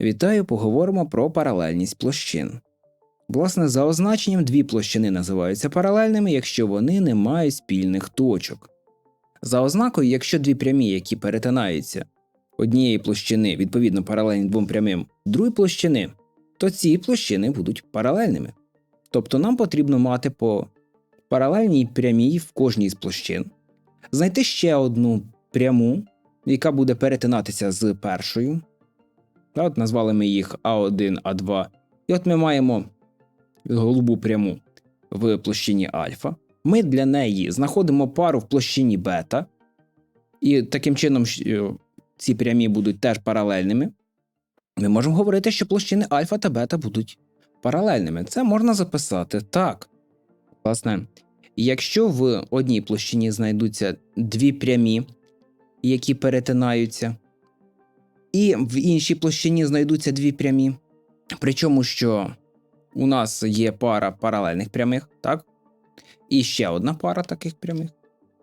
Вітаю, поговоримо про паралельність площин. Власне, за означенням дві площини називаються паралельними, якщо вони не мають спільних точок. За ознакою, якщо дві прямі, які перетинаються однієї площини, відповідно паралельні двом прямим другої площини, то ці площини будуть паралельними. Тобто нам потрібно мати по паралельній прямій в кожній з площин, знайти ще одну пряму, яка буде перетинатися з першою. Та От назвали ми їх А1, А2. І от ми маємо голубу пряму в площині альфа. Ми для неї знаходимо пару в площині бета, і таким чином е, ці прямі будуть теж паралельними. Ми можемо говорити, що площини альфа та бета будуть паралельними. Це можна записати так. Власне, якщо в одній площині знайдуться дві прямі, які перетинаються, і в іншій площині знайдуться дві прямі, причому що у нас є пара паралельних прямих, так? І ще одна пара таких прямих,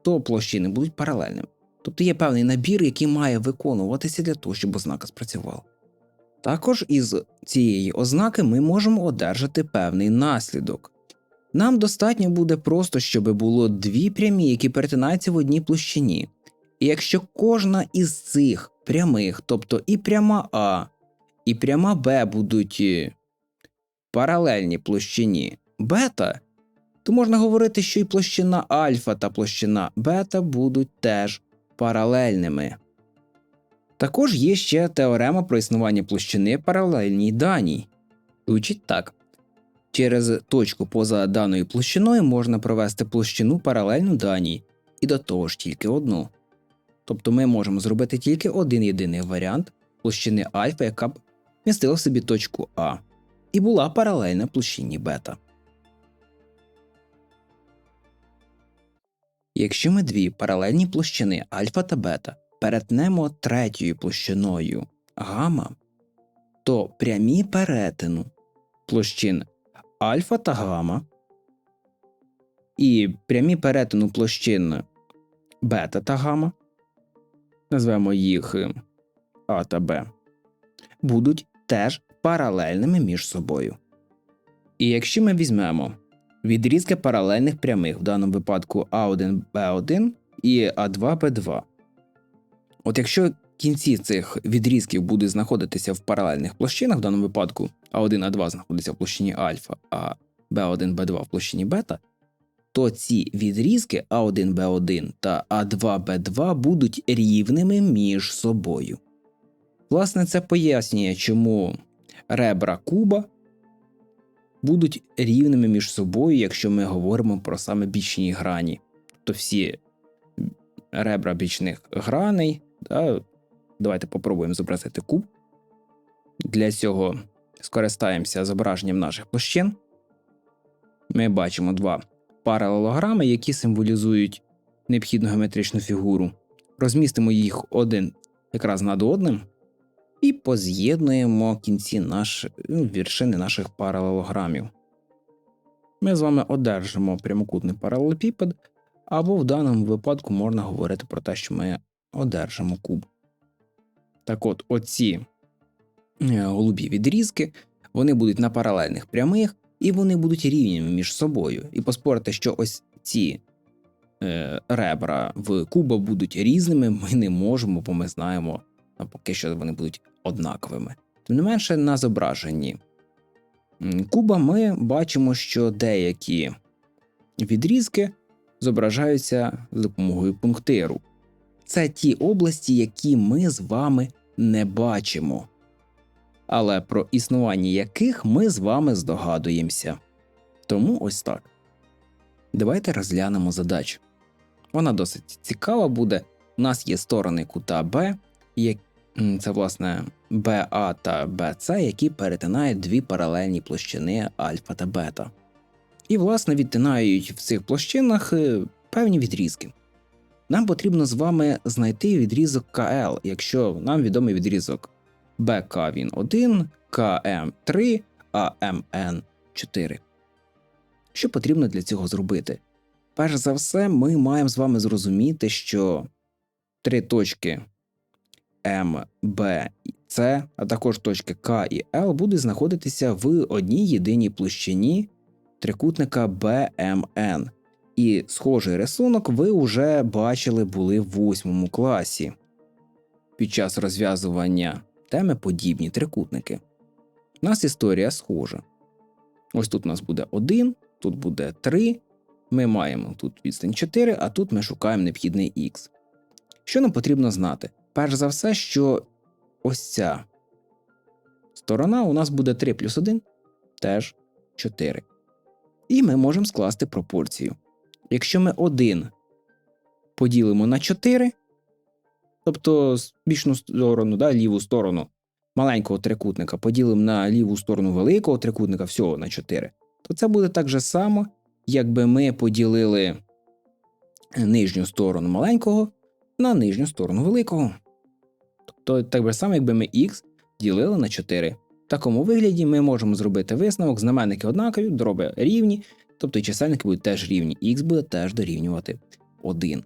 то площини будуть паралельними. Тобто є певний набір, який має виконуватися для того, щоб ознака спрацювала. Також із цієї ознаки ми можемо одержати певний наслідок. Нам достатньо буде просто, щоб було дві прямі, які перетинаються в одній площині. І якщо кожна із цих прямих, тобто і пряма А, і пряма Б будуть е, паралельні площині бета, то можна говорити, що і площина альфа та площина бета будуть теж паралельними. Також є ще теорема про існування площини паралельній даній. Звучить так. Через точку поза даною площиною можна провести площину паралельну даній, і до того ж тільки одну. Тобто ми можемо зробити тільки один єдиний варіант площини альфа, яка б містила в собі точку А, і була паралельна площині бета. Якщо ми дві паралельні площини альфа та бета перетнемо третьою площиною гамма, то прямі перетину площин альфа та гамма і прямі перетину площин бета та гамма, назвемо їх е, А та Б, будуть теж паралельними між собою. І якщо ми візьмемо відрізки паралельних прямих, в даному випадку А1, Б1 і А2, Б2, от якщо кінці цих відрізків будуть знаходитися в паралельних площинах, в даному випадку А1, А2 знаходиться в площині альфа, а Б1, Б2 в площині бета, то ці відрізки А1, Б1 та А2, Б2 будуть рівними між собою. Власне, це пояснює, чому ребра куба будуть рівними між собою, якщо ми говоримо про саме бічні грані. То всі ребра бічних граней. Да, давайте попробуємо зобразити куб. Для цього скористаємося зображенням наших площин. Ми бачимо два паралелограми, які символізують необхідну геометричну фігуру. Розмістимо їх один якраз над одним і поз'єднуємо кінці наш, ну, вершини наших паралелограмів. Ми з вами одержимо прямокутний паралелепіпед, або в даному випадку можна говорити про те, що ми одержимо куб. Так от, оці е, голубі відрізки вони будуть на паралельних прямих, і вони будуть рівними між собою. І поспорити, що ось ці е, ребра в куба будуть різними, ми не можемо, бо ми знаємо а поки що вони будуть однаковими. Тим не менше, на зображенні куба ми бачимо, що деякі відрізки зображаються з допомогою пунктиру. Це ті області, які ми з вами не бачимо, але про існування яких ми з вами здогадуємося. Тому ось так. Давайте розглянемо задачу. Вона досить цікава буде. У нас є сторони кута Б, це власне BA та BC, які перетинають дві паралельні площини альфа та бета. І, власне, відтинають в цих площинах е, певні відрізки. Нам потрібно з вами знайти відрізок КЛ, якщо нам відомий відрізок БК він 1, КМ 3, а МН 4. Що потрібно для цього зробити? Перш за все, ми маємо з вами зрозуміти, що три точки М, Б і С, а також точки К і Л будуть знаходитися в одній єдиній площині трикутника BMN. І схожий рисунок ви вже бачили були в восьмому класі під час розв'язування теми подібні трикутники. У нас історія схожа. Ось тут у нас буде 1, тут буде 3. Ми маємо тут відстань 4, а тут ми шукаємо необхідний х. Що нам потрібно знати? Перш за все, що ось ця сторона у нас буде 3 плюс 1 теж 4. І ми можемо скласти пропорцію. Якщо ми 1 поділимо на 4, тобто бічну сторону, да, ліву сторону маленького трикутника поділимо на ліву сторону великого трикутника всього на 4, то це буде так же само, якби ми поділили нижню сторону маленького на нижню сторону великого. Тобто так би само, якби ми х ділили на 4. В такому вигляді ми можемо зробити висновок, знаменники однакові, дроби рівні, тобто і чисельники будуть теж рівні, х буде теж дорівнювати 1.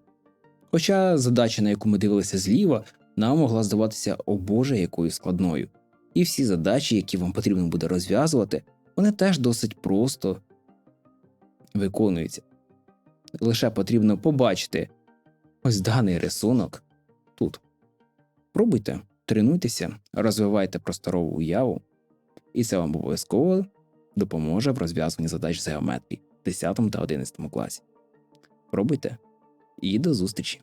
Хоча задача, на яку ми дивилися зліва, нам могла здаватися о Боже якою складною. І всі задачі, які вам потрібно буде розв'язувати, вони теж досить просто виконуються. Лише потрібно побачити ось даний рисунок тут. Пробуйте, тренуйтеся, розвивайте просторову уяву, і це вам обов'язково допоможе в розв'язанні задач з геометрії в 10 та 11 класі. Пробуйте і до зустрічі!